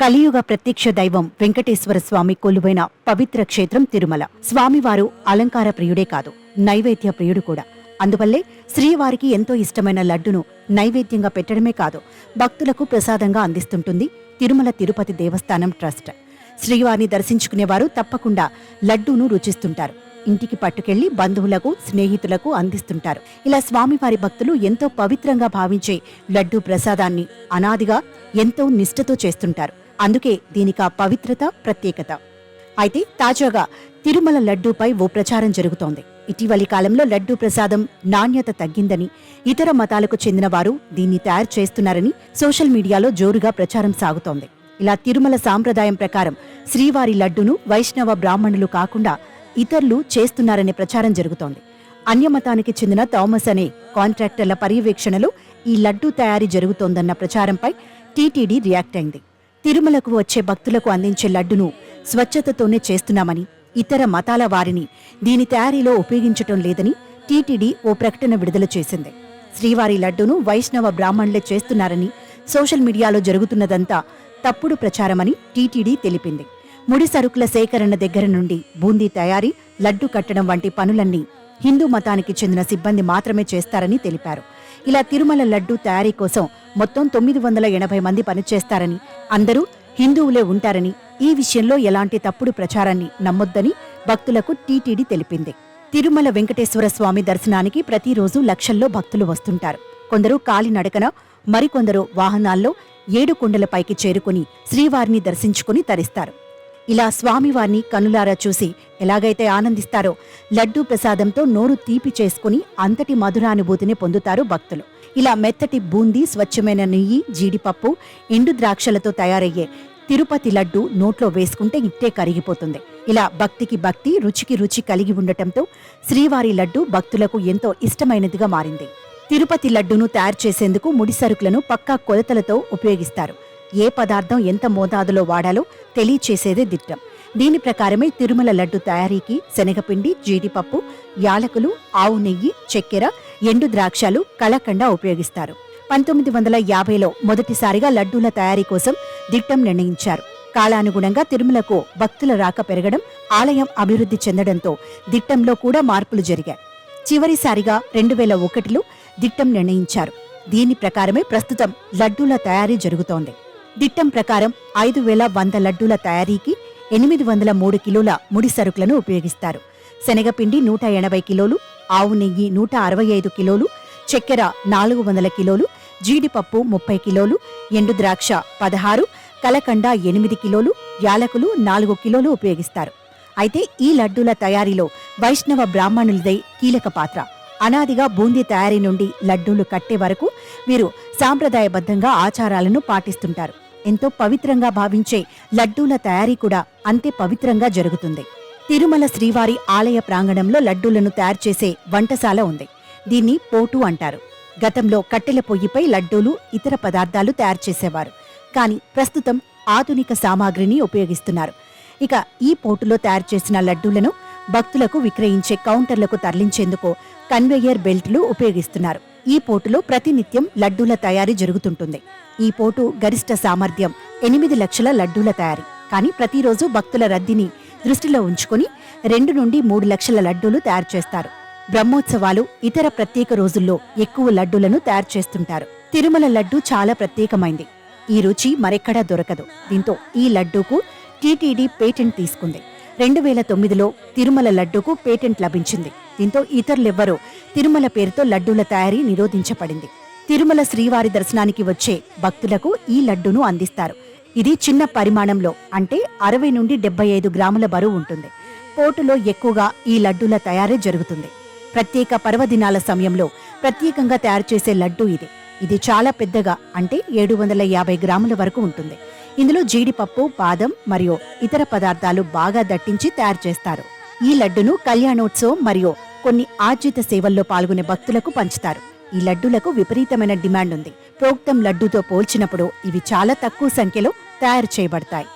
కలియుగ ప్రత్యక్ష దైవం వెంకటేశ్వర స్వామి కొలువైన పవిత్ర క్షేత్రం తిరుమల. స్వామివారు అలంకార ప్రియుడే కాదు నైవేద్య ప్రియుడు కూడా. అందువల్లే శ్రీవారికి ఎంతో ఇష్టమైన లడ్డును నైవేద్యంగా పెట్టడమే కాదు భక్తులకు ప్రసాదంగా అందిస్తుంటుంది తిరుమల తిరుపతి దేవస్థానం ట్రస్ట్. శ్రీవారిని దర్శించుకునేవారు తప్పకుండా లడ్డూను రుచిస్తుంటారు. ఇంటికి పట్టుకెళ్ళి బంధువులకు స్నేహితులకు అందిస్తుంటారు. ఇలా స్వామివారి భక్తులు ఎంతో పవిత్రంగా భావించే లడ్డూ ప్రసాదాన్ని అనాదిగా ఎంతో నిష్ఠతో చేస్తుంటారు. అందుకే దీనికా పవిత్రత ప్రత్యేకత. అయితే తాజాగా తిరుమల లడ్డూపై ఓ ప్రచారం జరుగుతోంది. ఇటీవలి కాలంలో లడ్డూ ప్రసాదం నాణ్యత తగ్గిందని ఇతర మతాలకు చెందిన వారు దీన్ని తయారు చేస్తున్నారని సోషల్ మీడియాలో జోరుగా ప్రచారం సాగుతోంది. ఇలా తిరుమల సాంప్రదాయం ప్రకారం శ్రీవారి లడ్డును వైష్ణవ బ్రాహ్మణులు కాకుండా ఇతరులు చేస్తున్నారనే ప్రచారం జరుగుతోంది. అన్యమతానికి చెందిన థామస్ అనే కాంట్రాక్టర్ల పర్యవేక్షణలో ఈ లడ్డూ తయారీ జరుగుతోందన్న ప్రచారంపై టీటీడీ రియాక్ట్ అయింది. తిరుమలకు వచ్చే భక్తులకు అందించే లడ్డును స్వచ్ఛతతోనే చేస్తున్నామని ఇతర మతాల వారిని దీని తయారీలో ఉపయోగించటం లేదని టీటీడీ ఓ ప్రకటన విడుదల చేసింది. శ్రీవారి లడ్డూను వైష్ణవ బ్రాహ్మణులే చేస్తున్నారని సోషల్ మీడియాలో జరుగుతున్నదంతా తప్పుడు ప్రచారమని టీటీడీ తెలిపింది. ముడి సరుకుల సేకరణ దగ్గర నుండి బూందీ తయారీ లడ్డు కట్టడం వంటి పనులన్నీ హిందూ మతానికి చెందిన సిబ్బంది మాత్రమే చేస్తారని తెలిపారు. ఇలా తిరుమల లడ్డు తయారీ కోసం మొత్తం తొమ్మిది వందల ఎనభై మంది పనిచేస్తారని అందరూ హిందువులే ఉంటారని ఈ విషయంలో ఎలాంటి తప్పుడు ప్రచారాన్ని నమ్మొద్దని భక్తులకు టీటీడీ తెలిపింది. తిరుమల వెంకటేశ్వర స్వామి దర్శనానికి ప్రతిరోజు లక్షల్లో భక్తులు వస్తుంటారు. కొందరు కాలినడకన మరికొందరు వాహనాల్లో ఏడు కొండలపైకి చేరుకుని శ్రీవారిని దర్శించుకుని తరిస్తారు. ఇలా స్వామివారిని కనులారా చూసి ఎలాగైతే ఆనందిస్తారో లడ్డూ ప్రసాదంతో నోరు తీపి చేసుకుని అంతటి మధురానుభూతిని పొందుతారు భక్తులు. ఇలా మెత్తటి బూందీ స్వచ్ఛమైన నెయ్యి జీడిపప్పు ఎండు ద్రాక్షలతో తయారయ్యే తిరుపతి లడ్డు నోట్లో వేసుకుంటే ఇట్టే కరిగిపోతుంది. ఇలా భక్తికి భక్తి రుచికి రుచి కలిగి ఉండటంతో శ్రీవారి లడ్డు భక్తులకు ఎంతో ఇష్టమైనదిగా మారింది. తిరుపతి లడ్డును తయారు చేసేందుకు ముడి సరుకులను పక్కా కొలతలతో ఉపయోగిస్తారు. ఏ పదార్థం ఎంత మోతాదులో వాడాలో తెలియచేసేదే దిట్టం. దీని ప్రకారమే తిరుమల లడ్డు తయారీకి శనగపిండి జీడిపప్పు యాలకులు ఆవు నెయ్యి చక్కెర ఎండు ద్రాక్షలు కలకండ ఉపయోగిస్తారు. పంతొమ్మిది వందల యాభైలో మొదటిసారిగా లడ్డూల తయారీ కోసం దిట్టం నిర్ణయించారు. కాలానుగుణంగా తిరుమలకు భక్తుల రాక పెరగడం ఆలయం అభివృద్ధి చెందడంతో దిట్టంలో కూడా మార్పులు జరిగాయి. చివరిసారిగా రెండు వేల ఒకటిలో దిట్టం నిర్ణయించారు. దీని ప్రకారమే ప్రస్తుతం లడ్డూల తయారీ జరుగుతోంది. దిట్టం ప్రకారం ఐదు వేల వంద లడ్డూల తయారీకి ఎనిమిది వందల మూడు కిలోల ముడి సరుకులను ఉపయోగిస్తారు. శనగపిండి నూట ఎనభై కిలోలు ఆవు నెయ్యి నూట అరవై ఐదు కిలోలు చక్కెర నాలుగు వందల కిలోలు జీడిపప్పు ముప్పై కిలోలు ఎండు ద్రాక్ష పదహారు కలకండ ఎనిమిది కిలోలు యాలకులు నాలుగు కిలోలు ఉపయోగిస్తారు. అయితే ఈ లడ్డూల తయారీలో వైష్ణవ బ్రాహ్మణులదై కీలక పాత్ర. అనాదిగా బూందీ తయారీ నుండి లడ్డూలు కట్టే వరకు వీరు సాంప్రదాయబద్ధంగా ఆచారాలను పాటిస్తుంటారు. ఎంతో పవిత్రంగా భావించే లడ్డూల తయారీ కూడా అంతే పవిత్రంగా జరుగుతుంది. తిరుమల శ్రీవారి ఆలయ ప్రాంగణంలో లడ్డూలను తయారు చేసే వంటశాల ఉంది. దీన్ని పోటు అంటారు. గతంలో కట్టెల పొయ్యిపై లడ్డూలు ఇతర పదార్థాలు తయారు చేసేవారు. కానీ ప్రస్తుతం ఆధునిక సామాగ్రిని ఉపయోగిస్తున్నారు. ఇక ఈ పోటులో తయారు చేసిన లడ్డూలను భక్తులకు విక్రయించే కౌంటర్లకు తరలించేందుకు కన్వేయర్ బెల్ట్లు ఉపయోగిస్తున్నారు. ఈ పోటులో ప్రతినిత్యం లడ్డూల తయారీ జరుగుతుంటుంది. ఈ పోటు గరిష్ట సామర్థ్యం ఎనిమిది లక్షల లడ్డూల తయారీ. కానీ ప్రతిరోజు భక్తుల రద్దీని దృష్టిలో ఉంచుకుని రెండు నుండి మూడు లక్షల లడ్డూలు తయారు చేస్తారు. బ్రహ్మోత్సవాలు ఇతర ప్రత్యేక రోజుల్లో ఎక్కువ లడ్డూలను తయారు చేస్తుంటారు. తిరుమల లడ్డు చాలా ప్రత్యేకమైంది. ఈ రుచి మరెక్కడా దొరకదు. దీంతో ఈ లడ్డూకు టీటీడీ పేటెంట్ తీసుకుంది. రెండు వేల తొమ్మిదిలో తిరుమల లడ్డూకు పేటెంట్ లభించింది. దీంతో ఇతరులెవ్వరూ తిరుమల పేరుతో లడ్డూల తయారీ నిరోధించబడింది. తిరుమల శ్రీవారి దర్శనానికి వచ్చే భక్తులకు ఈ లడ్డును అందిస్తారు. ఇది చిన్న పరిమాణంలో అంటే అరవై నుండి డెబ్బై ఐదు గ్రాముల బరువు ఉంటుంది. పోటులో ఎక్కువగా ఈ లడ్డూల తయారీ జరుగుతుంది. ప్రత్యేక పర్వదినాల సమయంలో ప్రత్యేకంగా తయారు చేసే లడ్డు ఇది. ఇది చాలా పెద్దగా అంటే ఏడు వందల యాభై గ్రాముల వరకు ఉంటుంది. ఇందులో జీడిపప్పు బాదం మరియు ఇతర పదార్థాలు బాగా దట్టించి తయారు చేస్తారు. ఈ లడ్డును కళ్యాణోత్సవం మరియు కొన్ని ఆర్జిత సేవల్లో పాల్గొనే భక్తులకు పంచుతారు. ఈ లడ్డూలకు విపరీతమైన డిమాండ్ ఉంది. ప్రోక్తం లడ్డూతో పోల్చినప్పుడు ఇవి చాలా తక్కువ సంఖ్యలో తయారు చేయబడతాయి.